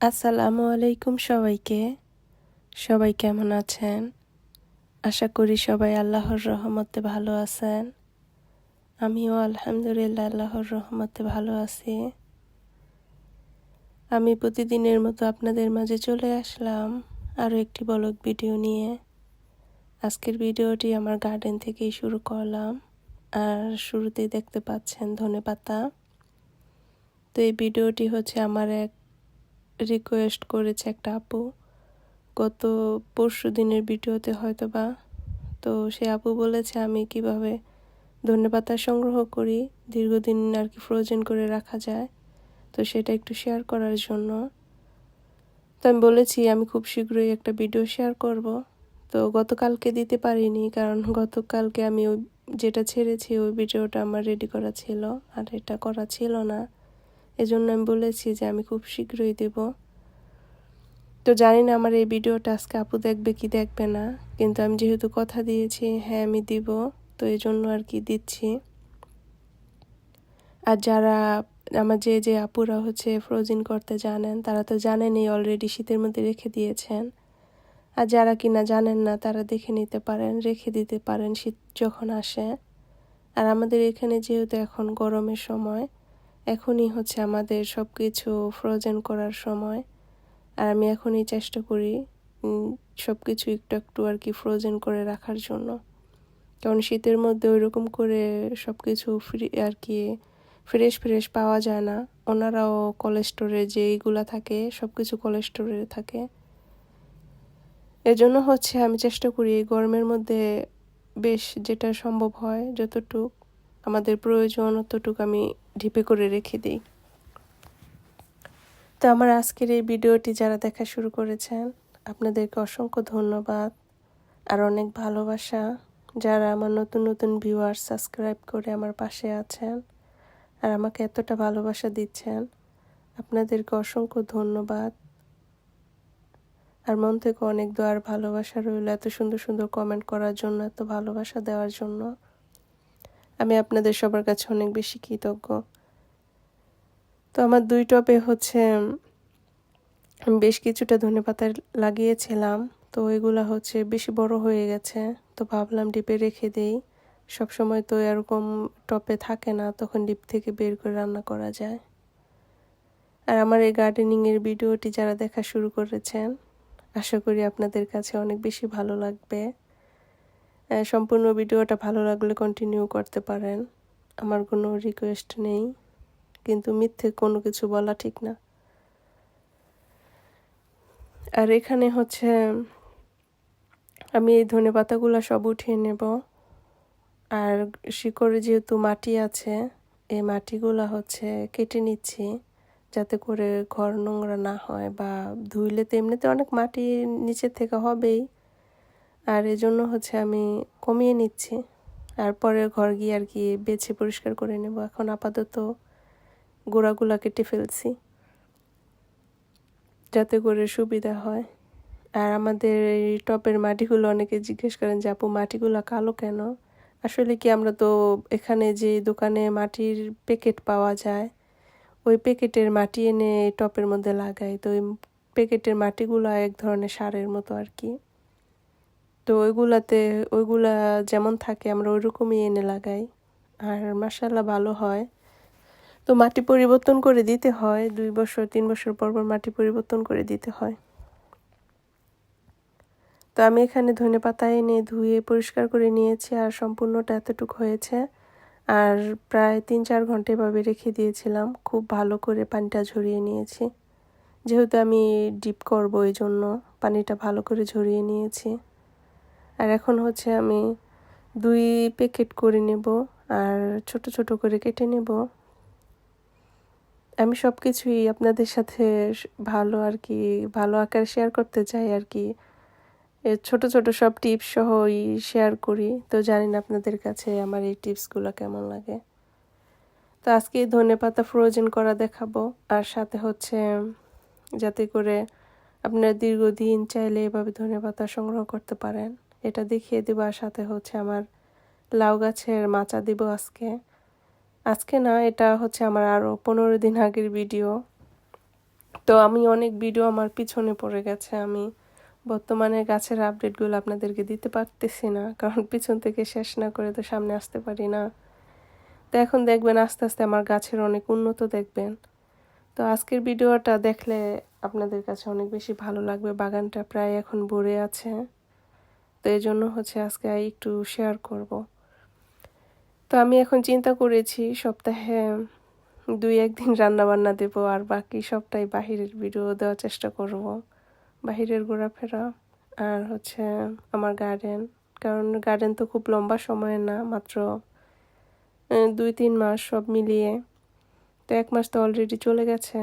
আসসালামু আলাইকুম সবাইকে। সবাই কেমন আছেন? আশা করি সবাই আল্লাহর রহমতে ভালো আছেন। আমিও আলহামদুলিল্লাহ আল্লাহর রহমতে ভালো আছি। আমি প্রতিদিনের মতো আপনাদের মাঝে চলে আসলাম আরও একটি বলক ভিডিও নিয়ে। আজকের ভিডিওটি আমার গার্ডেন থেকেই শুরু করলাম। আর শুরুতেই দেখতে পাচ্ছেন ধনে পাতা তো এই ভিডিওটি হচ্ছে আমার এক রিকোয়েস্ট করেছে একটা আপু। গত পরশু দিনের ভিডিওতে হয়তো বা তো সে আপু বলেছে, আমি কীভাবে ধন্যপাতা সংগ্রহ করি? দীর্ঘদিন আর কি ফ্রোজেন করে রাখা যায়। তো সেটা একটু শেয়ার করার জন্য। তো আমি বলেছি, আমি খুব শীঘ্রই একটা ভিডিও শেয়ার করব। তো গতকালকে দিতে পারিনি, কারণ গতকালকে আমি ওই যেটা ছেড়েছি, ওই ভিডিওটা আমার রেডি করা ছিল। আর এটা করা ছিল না। এজন্য আমি বলেছি যে আমি খুব শীঘ্রই দেব। তো জানি না আমার এই ভিডিওটা আজকে আপু দেখবে কি দেখবে না, কিন্তু আমি যেহেতু কথা দিয়েছি হ্যাঁ আমি দিব, তো এই জন্য আর কি দিচ্ছি। আর যারা আমার যে যে আপুরা হচ্ছে ফ্রোজিন করতে জানেন, তারা তো জানেনই অলরেডি শীতের মধ্যে রেখে দিয়েছেন। আর যারা কিনা জানেন না, তারা দেখে নিতে পারেন, রেখে দিতে পারেন শীত যখন আসে। আর আমাদের এখানে যেহেতু এখন গরমের সময় এখনই হচ্ছে আমাদের সব কিছু ফ্রোজেন করার সময়। আর আমি এখনই চেষ্টা করি সব কিছু একটু একটু আর কি ফ্রোজেন করে রাখার জন্য। কারণ শীতের মধ্যে ওই রকম করে সব কিছু ফ্রি আর কি ফ্রেশ ফ্রেশ পাওয়া যায় না। ওনারাও কোলেস্টোরে যে এইগুলা থাকে সব কিছু কোলেস্টোরে থাকে। এজন্য হচ্ছে আমি চেষ্টা করি এই গরমের মধ্যে বেশ যেটা সম্ভব হয়, যতটুক আমাদের প্রয়োজন, অতটুকু আমি ঢিপে করে রেখে দিই। তো আমার আজকের এই ভিডিওটি যারা দেখা শুরু করেছেন, আপনাদেরকে অসংখ্য ধন্যবাদ আর অনেক ভালোবাসা। যারা আমার নতুন নতুন ভিউয়ার সাবস্ক্রাইব করে আমার পাশে আছেন আর আমাকে এতটা ভালোবাসা দিচ্ছেন, আপনাদেরকে অসংখ্য ধন্যবাদ। আর মন থেকে অনেক দোয়ার ভালোবাসা রইল এত সুন্দর সুন্দর কমেন্ট করার জন্য, এত ভালোবাসা দেওয়ার জন্য। আমি আপনাদের সবার কাছে অনেক বেশি কৃতজ্ঞ। তো আমার দুই টপে হচ্ছে বেশ কিছুটা ধনে পাতা লাগিয়েছিলাম, তো ওইগুলা হচ্ছে বেশি বড় হয়ে গেছে, তো ভাবলাম ডিপে রেখে দেই। সব সময় তো এরকম টপে থাকে না, তখন ডিপ থেকে বের করে রান্না করা যায়। আর আমার এই গার্ডেনিংয়ের ভিডিওটি যারা দেখা শুরু করেছেন, আশা করি আপনাদের কাছে অনেক বেশি ভালো লাগবে। সম্পূর্ণ ভিডিওটা ভালো লাগলে কন্টিনিউ করতে পারেন। আমার কোনো রিকোয়েস্ট নেই। কিন্তু মিথ্যে কোনো কিছু বলা ঠিক না। আর এখানে হচ্ছে, আমি এই ধনে পাতাগুলো সব উঠিয়ে নেব। আর শিকড়ে যেহেতু মাটি আছে, এই মাটিগুলো হচ্ছে কেটে নিচ্ছি যাতে করে ঘর নোংরা না হয় বা ধুইলে তো এমনিতে অনেক মাটি নিচের থেকে হবেই। আর এজন্য হচ্ছে আমি কমিয়ে নিচ্ছি। আর পরে ঘর গিয়ে আর কি বেছে পরিষ্কার করে নেব। এখন আপাতত গোড়াগুলা কেটে ফেলছি, যাতে করে সুবিধা হয়। আর আমাদের এই টপের মাটিগুলো অনেকে জিজ্ঞেস করেন যে, আপু, মাটিগুলো কালো কেন? আসলে কি আমরা তো এখানে যে দোকানে মাটির প্যাকেট পাওয়া যায়, ওই প্যাকেটের মাটি এনে টপের মধ্যে লাগাই। তো ওই প্যাকেটের মাটিগুলো এক ধরনের সারের মতো আর কি। তো ওইগুলাতে, ওইগুলা যেমন থাকে আমরা ওইরকমই এনে লাগাই। আর মাসাল্লাহ ভালো হয়। তো মাটি পরিবর্তন করে দিতে হয়, দুই বছর, তিন বছর পর পর মাটি পরিবর্তন করে দিতে হয়। তো আমি এখানে ধনে পাতা এনে ধুয়ে পরিষ্কার করে নিয়েছি আর সম্পূর্ণটা এতটুকু হয়েছে। আর প্রায় তিন চার ঘণ্টা এভাবে রেখে দিয়েছিলাম, খুব ভালো করে পানিটা ঝরিয়ে নিয়েছি। যেহেতু আমি ডিপ করব এই জন্য পানিটা ভালো করে ঝরিয়ে নিয়েছি। আর এখন হচ্ছে আমি দুই প্যাকেট করে নেব আর ছোট ছোট করে কেটে নেব। আমি সব কিছুই আপনাদের সাথে ভালো আর কি, ভালো আকারে শেয়ার করতে চাই আর কি। ছোট ছোট সব টিপস সহই শেয়ার করি। তো জানি না আপনাদের কাছে আমার এই টিপসগুলো কেমন লাগে। তো আজকে ধনে পাতা ফ্রোজেন করা দেখাবো। আর সাথে হচ্ছে যাতে করে আপনারা দীর্ঘদিন চাইলে এভাবে ধনে পাতা সংগ্রহ করতে পারেন। এটা দেখিয়ে দেবো আর সাথে হচ্ছে আমার লাউ গাছের মাচা দিব আজকে। আজকে না, এটা হচ্ছে আমার আরও পনেরো দিন আগের ভিডিও। তো আমি অনেক ভিডিও আমার পিছনে পড়ে গেছে। আমি বর্তমানে গাছের আপডেটগুলো আপনাদেরকে দিতে পারতেছি না, কারণ পিছন থেকে শেষ না করে তো সামনে আসতে পারি না। তো এখন দেখবেন আস্তে আস্তে আমার গাছের অনেক উন্নত দেখবেন। তো আজকের ভিডিওটা দেখলে আপনাদের কাছে অনেক বেশি ভালো লাগবে। বাগানটা প্রায় এখন ভরে আছে। তো এই জন্য হচ্ছে আজকে একটু শেয়ার করব। তো আমি এখন চিন্তা করেছি, সপ্তাহে দুই একদিন রান্না বান্না দেব আর বাকি সবটাই বাহিরের ভিডিও দেওয়ার চেষ্টা করব। বাহিরের ঘোরাফেরা আর হচ্ছে আমার গার্ডেন কারণ গার্ডেন তো খুব লম্বা সময় না, মাত্র দুই তিন মাস সব মিলিয়ে। তো এক মাস তো অলরেডি চলে গেছে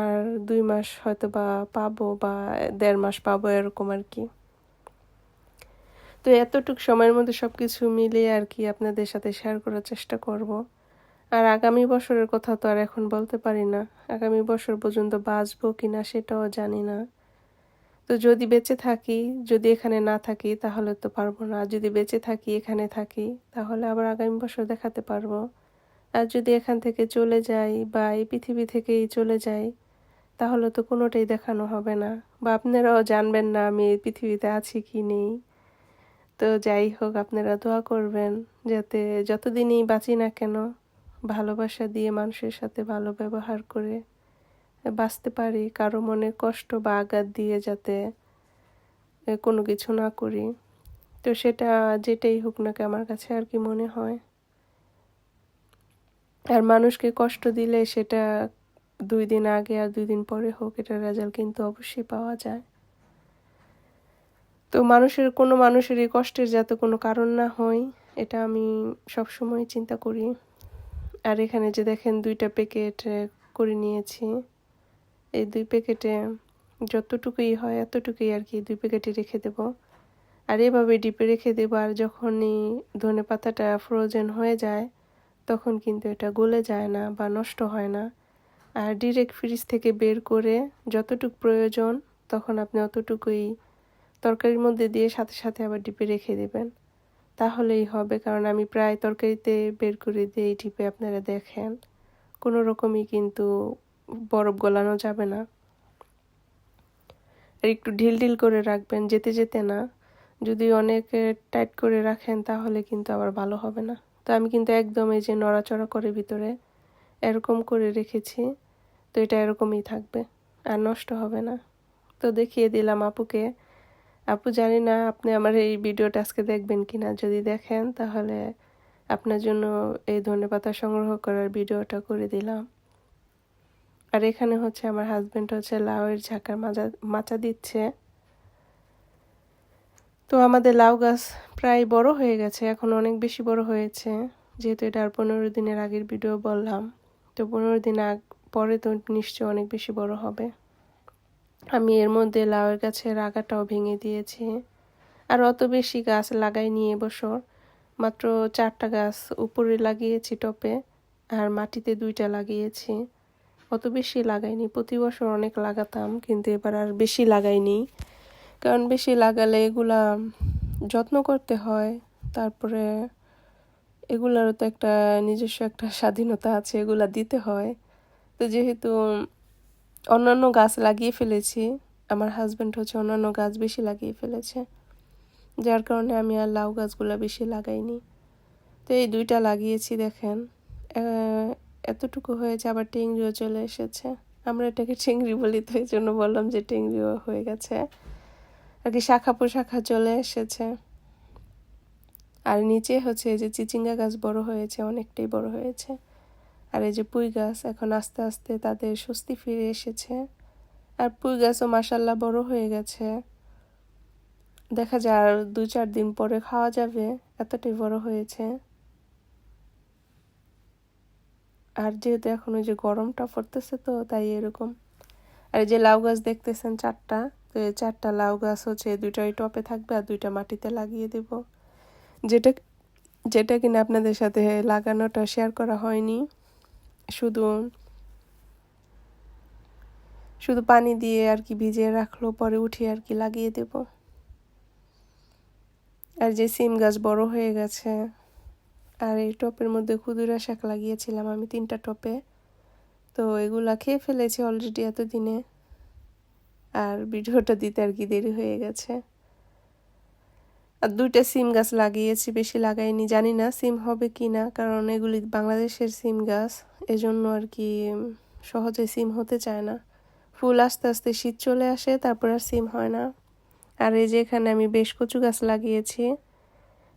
আর দুই মাস হয়তো বা পাবো বা দেড় মাস পাবো এরকম আর কি। তো এতটুক সময়ের মধ্যে সব কিছু মিলিয়ে আর কি আপনাদের সাথে শেয়ার করার চেষ্টা করব। আর আগামী বছরের কথা তো আর এখন বলতে পারি না। আগামী বছর পর্যন্ত বাঁচবো কি না সেটাও জানি না। তো যদি বেঁচে থাকি, যদি এখানে না থাকি তাহলে তো পারব না। আর যদি বেঁচে থাকি, এখানে থাকি তাহলে আবার আগামী বছর দেখাতে পারব। আর যদি এখান থেকে চলে যাই বা এই পৃথিবী থেকেই চলে যাই তাহলে তো কোনোটাই দেখানো হবে না। বা আপনারাও জানবেন না আমি এই পৃথিবীতে আছি কি নেই। তো যাই হোক, আপনারা দোয়া করবেন যাতে যতদিনই বাঁচি না কেন, ভালোবাসা দিয়ে মানুষের সাথে ভালো ব্যবহার করে বাঁচতে পারি, কারও মনে কষ্ট বা আঘাত দিয়ে যাতে কোনো কিছু না করি। তো সেটা যেটাই হোক না আমার কাছে আর কি মনে হয়। আর মানুষকে কষ্ট দিলে সেটা দুই দিন আগে আর দুই দিন পরে হোক, এটার রেজাল্ট কিন্তু অবশ্যই পাওয়া যায়। তো মানুষের, কোনো মানুষেরই কষ্টের যাতে কোনো কারণ না হয়, এটা আমি সবসময় চিন্তা করি। আর এখানে যে দেখেন দুইটা প্যাকেট করে নিয়েছি। এই দুই প্যাকেটে যতটুকুই হয় এতটুকুই আর কি দুই প্যাকেটে রেখে দেব। আর এভাবে ডিপে রেখে দেব আর যখনই ধনে পাতাটা ফ্রোজেন হয়ে যায়, তখন কিন্তু এটা গলে যায় না বা নষ্ট হয় না। আর ডিরেক্ট ফ্রিজ থেকে বের করে যতটুক প্রয়োজন, তখন আপনি অতটুকুই তরকারির মধ্যে দিয়ে সাথে সাথে আবার ডিপে রেখে দেবেন। তাহলেই হবে, কারণ আমি প্রায় তরকারিতে বের করে দিয়ে এই ডিপে আপনারা দেখেন, কোনো রকমই কিন্তু বরফ গলানো যাবে না। আর একটু ঢিল ঢিল করে রাখবেন, যেতে যেতে না। যদি অনেক টাইট করে রাখেন, তাহলে কিন্তু আবার ভালো হবে না। তো আমি কিন্তু একদম এই যে নড়াচড়া করে ভিতরে এরকম করে রেখেছি, তো এটা এরকমই থাকবে, আর নষ্ট হবে না। তো দেখিয়ে দিলাম আপুকে আপু জানি না আপনি আমার এই ভিডিওটা আজকে দেখবেন কি না যদি দেখেন, তাহলে আপনার জন্য এই ধনে পাতা সংগ্রহ করার ভিডিওটা করে দিলাম। আর এখানে হচ্ছে আমার হাজব্যান্ড হচ্ছে লাউয়ের ঝাঁকার মাজা, মাচা দিচ্ছে। তো আমাদের লাউ গাছ প্রায় বড় হয়ে গেছে, এখন অনেক বেশি বড় হয়েছে। যেহেতু এটা আর পনেরো দিনের আগের ভিডিও বললাম, তো পনেরো দিন আগ, পরে তো নিশ্চয় অনেক বেশি বড় হবে। আমি এর মধ্যে লাউয়ের গাছের আগাটাও ভেঙে দিয়েছি। আর অত বেশি গাছ লাগাইনি এবছর। মাত্র চারটা গাছ উপরে লাগিয়েছি টপে, আর মাটিতে দুইটা লাগিয়েছি। অত বেশি লাগাইনি। প্রতি বছর অনেক লাগাতাম, কিন্তু এবার আর বেশি লাগাইনি। কারণ বেশি লাগালে এগুলা যত্ন করতে হয়। তারপরে এগুলারও তো একটা নিজস্ব একটা স্বাধীনতা আছে, এগুলা দিতে হয়। তো যেহেতু অন্যান্য গাছ লাগিয়ে ফেলেছি। আমার হাজব্যান্ড হচ্ছে অন্যান্য গাছ বেশি লাগিয়ে ফেলেছে। যার কারণে আমি আর লাউ গাছগুলো বেশি লাগাইনি। তো এই দুইটা লাগিয়েছি দেখেন। এতটুকু হয়েছে আবার টেংরিও চলে এসেছে। আমরা এটাকে টেংরি বলি, তো এই জন্য বললাম যে টেংরিও হয়ে গেছে। আর কি শাখা পোশাখা চলে এসেছে। আর নিচে হচ্ছে যে চিচিঙ্গা গাছ বড় হয়েছে, অনেকটাই বড় হয়েছে। আর এই যে পুঁই গাছ এখন আস্তে আস্তে তাদের স্বস্তি ফিরে এসেছে। আর পুঁই গাছও মাসাল্লাহ বড় হয়ে গেছে। দেখা যায় আর দু চার দিন পরে খাওয়া যাবে, এতটাই বড় হয়েছে। আর যেহেতু এখন ওই যে গরমটা পড়তেছে তো, তাই এরকম। আর এই যে লাউ গাছ দেখতেছেন চারটা, তো এই চারটা লাউ গাছ হচ্ছে দুইটাই টপে থাকবে আর দুইটা মাটিতে লাগিয়ে দেব। যেটা যেটা কিনা আপনাদের সাথে লাগানোটা শেয়ার করা হয়নি। শুধু শুধু পানি দিয়ে আর কি ভিজিয়ে রাখল, পরে উঠিয়ে আর কি লাগিয়ে দেব। আর যে সিম গাছ বড় হয়ে গেছে, আর এই টপের মধ্যে ক্ষুদুরা শাক লাগিয়েছিলাম আমি তিনটা টপে। তো এগুলা খেয়ে ফেলেছি অলরেডি এতদিনে, আর ভিডিওটা দিতে আর কি দেরি হয়ে গেছে। আর দুইটা সিম গাছ লাগিয়েছি, বেশি লাগাইনি। জানি না সিম হবে কি না, কারণ এগুলি বাংলাদেশের সিম গাছ, এজন্য আর কি সহজে সিম হতে চায় না। ফুল আস্তে আস্তে শীত চলে আসে, তারপর আর সিম হয় না। আর এই যে এখানে আমি বেশ কচু গাছ লাগিয়েছি,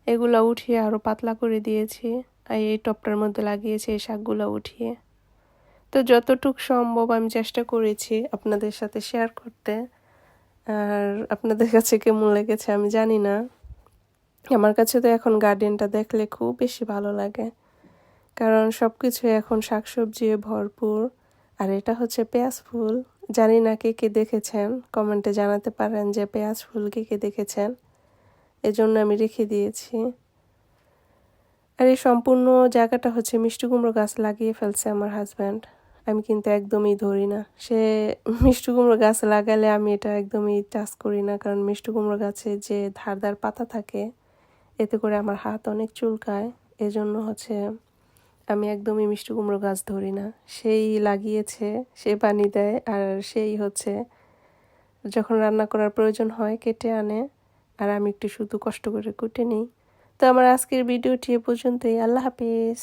এগুলো উঠিয়ে আরও পাতলা করে দিয়েছি, আর এই টপটার মধ্যে লাগিয়েছি এই শাকগুলো উঠিয়ে। তো যতটুক সম্ভব আমি চেষ্টা করেছি আপনাদের সাথে শেয়ার করতে। আর আপনাদের কাছে কেমন লেগেছে আমি জানি না। আমার কাছে তো এখন গার্ডেনটা দেখলে খুব বেশি ভালো লাগে। কারণ সব কিছু এখন শাকসবজি ভরপুর। আর এটা হচ্ছে পেঁয়াজ ফুল। জানি না কে কে দেখেছেন, কমেন্টে জানাতে পারেন যে পেঁয়াজ ফুল কে কে দেখেছেন। এজন্য আমি রেখে দিয়েছি। আর এই সম্পূর্ণ জায়গাটা হচ্ছে মিষ্টি কুমড়ো গাছ লাগিয়ে ফেলছে আমার হাজব্যান্ড আমি কিন্তু একদমই ধরি না। সে মিষ্টি কুমড়ো গাছ লাগালে আমি এটা একদমই টাচ করি না। কারণ মিষ্টি কুমড়ো গাছে যে ধারদার পাতা থাকে এতে করে আমার হাত অনেক চুলকায়। এজন্য হচ্ছে আমি একদমই মিষ্টি কুমড়ো গাছ ধরি না। সেই লাগিয়েছে, সে পানি দেয় আর সেই হচ্ছে যখন রান্না করার প্রয়োজন হয় কেটে আনে আর আমি একটু শুধু কষ্ট করে কুটে নিই। তো আমার আজকের ভিডিওটি এ পর্যন্তই। আল্লাহ হাফিজ।